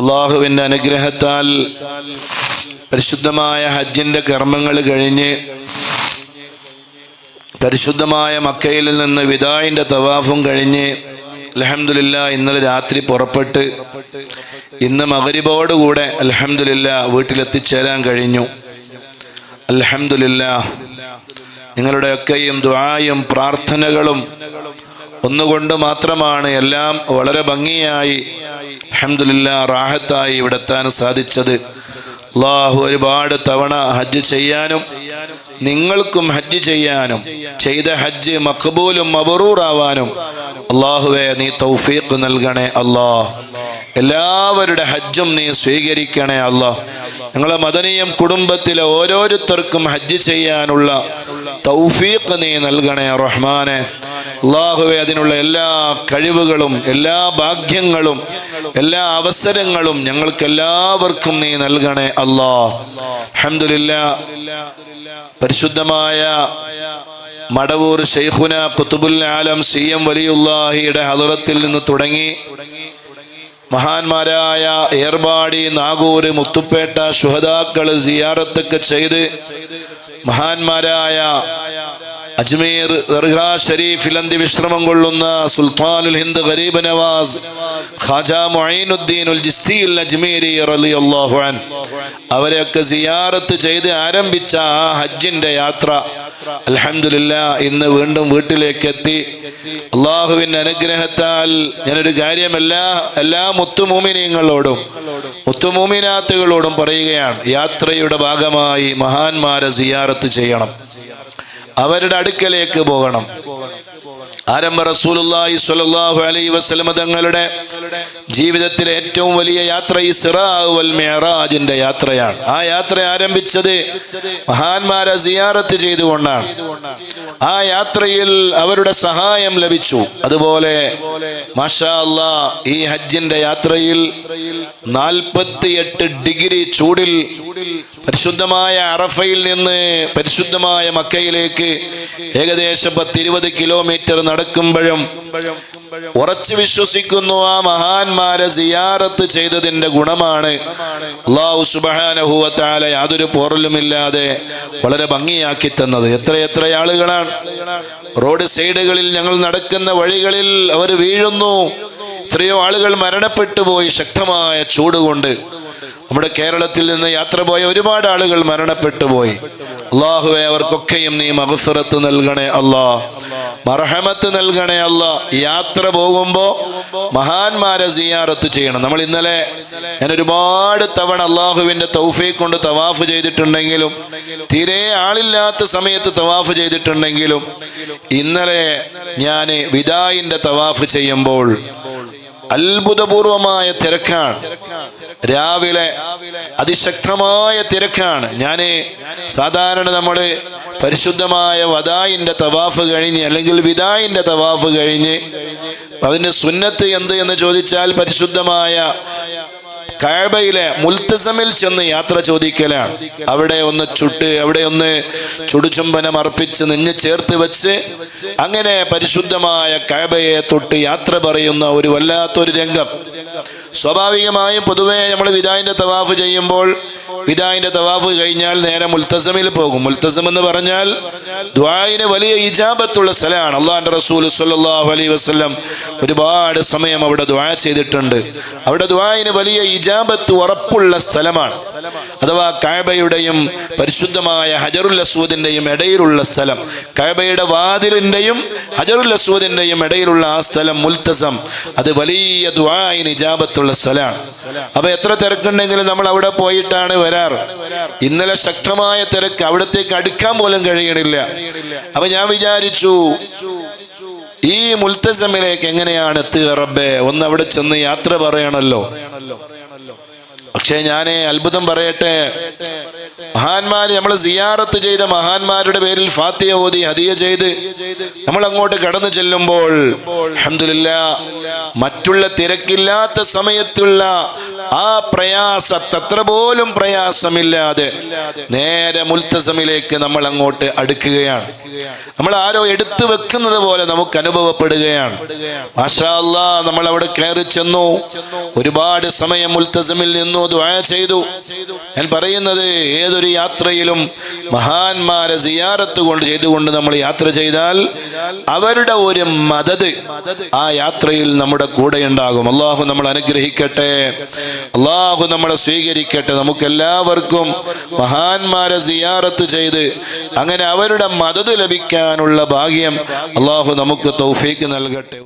അള്ളാഹുവിന്റെ അനുഗ്രഹത്താൽ പരിശുദ്ധമായ ഹജ്ജിന്റെ കർമ്മങ്ങൾ കഴിഞ്ഞ് പരിശുദ്ധമായ മക്കയിൽ നിന്ന് വിദായിന്റെ തവാഫും കഴിഞ്ഞ് അലഹമുല്ല ഇന്നലെ രാത്രി പുറപ്പെട്ട് ഇന്ന് മകരിബോടുകൂടെ അലഹമുല്ല വീട്ടിലെത്തിച്ചേരാൻ കഴിഞ്ഞു. അലഹമുല്ല നിങ്ങളുടെയൊക്കെയും ദ്വായും പ്രാർത്ഥനകളും ഒന്നുകൊണ്ട് മാത്രമാണ് എല്ലാം വളരെ ഭംഗിയായി അഹമ്മദില്ല റാഹത്തായി ഇവിടെ എത്താൻ സാധിച്ചത്. അള്ളാഹു ഒരുപാട് തവണ ഹജ്ജ് ചെയ്യാനും നിങ്ങൾക്കും ഹജ്ജ് ചെയ്യാനും ചെയ്ത ഹജ്ജ് മഖബൂലും മബറൂറാവാനും അള്ളാഹുവെ നീ തൗഫീഖ് നൽകണേ അല്ലാ. എല്ലാവരുടെ ഹജ്ജും നീ സ്വീകരിക്കണേ അല്ലാ. ഞങ്ങളെ മദനീയം കുടുംബത്തിലെ ഓരോരുത്തർക്കും ഹജ്ജ് ചെയ്യാനുള്ള തൗഫീഖ് നീ നൽകണേ റഹ്മാനെ. അള്ളാഹുവെ അതിനുള്ള എല്ലാ കഴിവുകളും എല്ലാ ഭാഗ്യങ്ങളും എല്ലാ അവസരങ്ങളും ഞങ്ങൾക്ക് എല്ലാവർക്കും നീ നൽകണേ അല്ലാ. അഹമ്മദില്ല പരിശുദ്ധമായ മടവൂർ ഷെയ്ഖുന കുത്തുബുൽ ആലം സി എം വലിയുല്ലാഹിയുടെ ഹലുറത്തിൽ നിന്ന് തുടങ്ങി മഹാന്മാരായ ഏർവാടി നാഗൂര് മുത്തുപ്പേട്ട ശുഹദാക്കൾ സിയാറത്തൊക്കെ ചെയ്ത് മഹാന്മാരായ അജ്മീർ ദർഗാ ഷരീഫിൽ അന്ത്യവിശ്രമം കൊള്ളുന്ന സുൽത്താനുൽ ഹിന്ദ് ഗരീബ് നവാസ് ഖാജ മൊയ്നുദ്ദീൻ ഉൽ ജിസ്തിൽ അജ്മീരി റളിയല്ലാഹു അൻ. അവരെയൊക്കെ സിയാറത്ത് ചെയ്ത് ആരംഭിച്ച ആ ഹജ്ജിന്റെ യാത്ര അലഹമില്ല ഇന്ന് വീണ്ടും വീട്ടിലേക്ക് എത്തി അള്ളാഹുവിന്റെ അനുഗ്രഹത്താൽ ഞാനൊരു കാര്യം എല്ലാ എല്ലാ മുത്തുമൂമിനീങ്ങളോടും മുത്തുമൂമിനാത്തുകളോടും പറയുകയാണ് യാത്രയുടെ ഭാഗമായി മഹാന്മാരെ സിയാറത്ത് ചെയ്യണം. അവരുടെ അടുക്കലേക്ക് പോകണം. ആരംഭ റസൂലുള്ളാഹി സ്വല്ലല്ലാഹു അലൈഹി വസല്ലമ തങ്ങളുടെ ജീവിതത്തിലെ ഏറ്റവും വലിയ യാത്ര ഈ വൽ മിഅറാജിന്റെ യാത്രയാണ്. ആ യാത്ര ആരംഭിച്ചത് മഹാന്മാരെ സിയാറത്ത് ചെയ്തുകൊണ്ടാണ്. ആ യാത്രയിൽ അവരുടെ സഹായം ലഭിച്ചു. അതുപോലെ മാഷാ ഈ ഹജ്ജിന്റെ യാത്രയിൽ നാൽപ്പത്തിയെട്ട് ഡിഗ്രി ചൂടിൽ പരിശുദ്ധമായ അറഫയിൽ നിന്ന് പരിശുദ്ധമായ മക്കയിലേക്ക് ഏകദേശം പത്തിരുപത് കിലോമീറ്റർ നടക്കുമ്പോഴും ഉറച്ചു വിശ്വസിക്കുന്നു ആ മഹാന്മാരെ സിയാറത്ത് ചെയ്തതിന്റെ ഗുണമാണ്. അള്ളാഹു സുബാനഹുവത്താല യാതൊരു പോറലുമില്ലാതെ വളരെ ഭംഗിയാക്കി തന്നത്. എത്ര എത്ര ആളുകളാണ്. റോഡ് സൈഡുകളിൽ ഞങ്ങൾ നടക്കുന്ന വഴികളിൽ അവർ വീഴുന്നു. എത്രയോ ആളുകൾ മരണപ്പെട്ടു പോയി ശക്തമായ ചൂടുകൊണ്ട് നമ്മുടെ കേരളത്തിൽ നിന്ന് യാത്ര പോയ ഒരുപാട് ആളുകൾ മരണപ്പെട്ടു പോയി. അള്ളാഹുവെ അവർക്കൊക്കെയും നീ മഹസുറത്ത് നൽകണേ അല്ലാ. മർഹമത്ത് നൽകണേ അല്ല. യാത്ര പോകുമ്പോ മഹാന്മാരെ സിയാറത്ത് ചെയ്യണം. നമ്മൾ ഇന്നലെ ഞാൻ ഒരുപാട് തവണ അള്ളാഹുവിന്റെ തൗഫീഖ് കൊണ്ട് തവാഫ് ചെയ്തിട്ടുണ്ടെങ്കിലും തീരെ ആളില്ലാത്ത സമയത്ത് തവാഫ് ചെയ്തിട്ടുണ്ടെങ്കിലും ഇന്നലെ ഞാൻ വിദായിന്റെ തവാഫ് ചെയ്യുമ്പോൾ അത്ഭുതപൂർവമായ തിരക്കാണ്. രാവിലെ അതിശക്തമായ തിരക്കാണ്. ഞാൻ സാധാരണ നമ്മൾ പരിശുദ്ധമായ വദായിന്റെ തവാഫ് കഴിഞ്ഞ് അല്ലെങ്കിൽ വിദായിന്റെ തവാഫ് കഴിഞ്ഞ് അതിന്റെ സുന്നത്ത് എന്ത് എന്ന് ചോദിച്ചാൽ പരിശുദ്ധമായ കാബയിലെ മുൽത്തസമിൽ ചെന്ന് യാത്ര ചോദിക്കലാണ്. അവിടെ ഒന്ന് ചുട്ട് അവിടെ ഒന്ന് ചുടുചുംബനം അർപ്പിച്ച് നിന്ന് ചേർത്ത് വെച്ച് അങ്ങനെ പരിശുദ്ധമായ കാബയെ തൊട്ട് യാത്ര പറയുന്ന ഒരു വല്ലാത്തൊരു രംഗം. സ്വാഭാവികമായും പൊതുവെ നമ്മൾ വിദായിന്റെ തവാഫ് ചെയ്യുമ്പോൾ വിദായിന്റെ തവാഫ് കഴിഞ്ഞാൽ നേരെ മുൽത്തസമിൽ പോകും. മുൽത്തസം എന്ന് പറഞ്ഞാൽ ദ്വായിന് വലിയ ഇജാബത്തുള്ള സ്ഥലമാണ്. അള്ളാന്റെ റസൂൽ സല്ലല്ലാഹു അലൈഹി വസല്ലം ഒരുപാട് സമയം അവിടെ ദ്വാ ചെയ്തിട്ടുണ്ട്. അവിടെ ദ്വായിന് വലിയ ഇജാബത്ത് ഉറപ്പുള്ള സ്ഥലമാണ്. അഥവാ കായബയുടെയും പരിശുദ്ധമായ ഹജറുൽ അസ്വദിന്റെയും ഇടയിലുള്ള സ്ഥലം. കായബയുടെ വാതിലിന്റെയും ഹജറുൽ അസ്വദിന്റെയും ഇടയിലുള്ള ആ സ്ഥലം മുൽത്തസം. അത് വലിയ ദ്വായിന് ഇജാബത്തുള്ള സ്ഥലമാണ് അപ്പൊ എത്ര തിരക്കുണ്ടെങ്കിലും നമ്മൾ അവിടെ പോയിട്ടാണ് വരാറ്. ഇന്നലെ ശക്തമായ തിരക്ക് അവിടത്തേക്ക് അടുക്കാൻ പോലും കഴിയണില്ല. അപ്പൊ ഞാൻ വിചാരിച്ചു ഈ മുൽത്തസമിലേക്ക് എങ്ങനെയാണ് എത്തുക റബ്ബെ? ഒന്ന് അവിടെ ചെന്ന് യാത്ര പറയണല്ലോ. പക്ഷേ ഞാൻ അത്ഭുതം പറയട്ടെ മഹാന്മാര് നമ്മൾ സിയാറത്ത് ചെയ്ത മഹാന്മാരുടെ പേരിൽ ഫാത്തിയ ഓതി ഹദിയ ചെയ്ത് നമ്മൾ അങ്ങോട്ട് കടന്നു ചെല്ലുമ്പോൾ അഹമ്മദില്ല മറ്റുള്ള തിരക്കില്ലാത്ത സമയത്തുള്ള ആ പ്രയാസത്തത്ര പോലും പ്രയാസമില്ലാതെ നേരെ മുൽത്തസമിലേക്ക് നമ്മൾ അങ്ങോട്ട് അടുക്കുകയാണ്. നമ്മൾ ആരോ എടുത്തു വെക്കുന്നത് പോലെ നമുക്ക് അനുഭവപ്പെടുകയാണ്. മാഷാല്ല നമ്മൾ അവിടെ കയറി ചെന്നു. ഒരുപാട് സമയം മുൽത്തസമിൽ നിന്നു ദ്വായ ചെയ്തു. ഞാൻ പറയുന്നത് ഏതൊരു യാത്രയിലും മഹാന്മാരെ സിയാറത്ത് കൊണ്ട് ചെയ്തുകൊണ്ട് നമ്മൾ യാത്ര ചെയ്താൽ അവരുടെ ഒരു മദത് ആ യാത്രയിൽ നമ്മുടെ കൂടെ ഉണ്ടാകും. അള്ളാഹു നമ്മൾ അനുഗ്രഹിക്കട്ടെ. അള്ളാഹു നമ്മളെ സ്വീകരിക്കട്ടെ. നമുക്ക് എല്ലാവർക്കും മഹാന്മാരെ സിയാറത്ത് ചെയ്ത് അങ്ങനെ അവരുടെ മദത് ലഭിക്കാനുള്ള ഭാഗ്യം അള്ളാഹു നമുക്ക് തൗഫീക്ക് നൽകട്ടെ.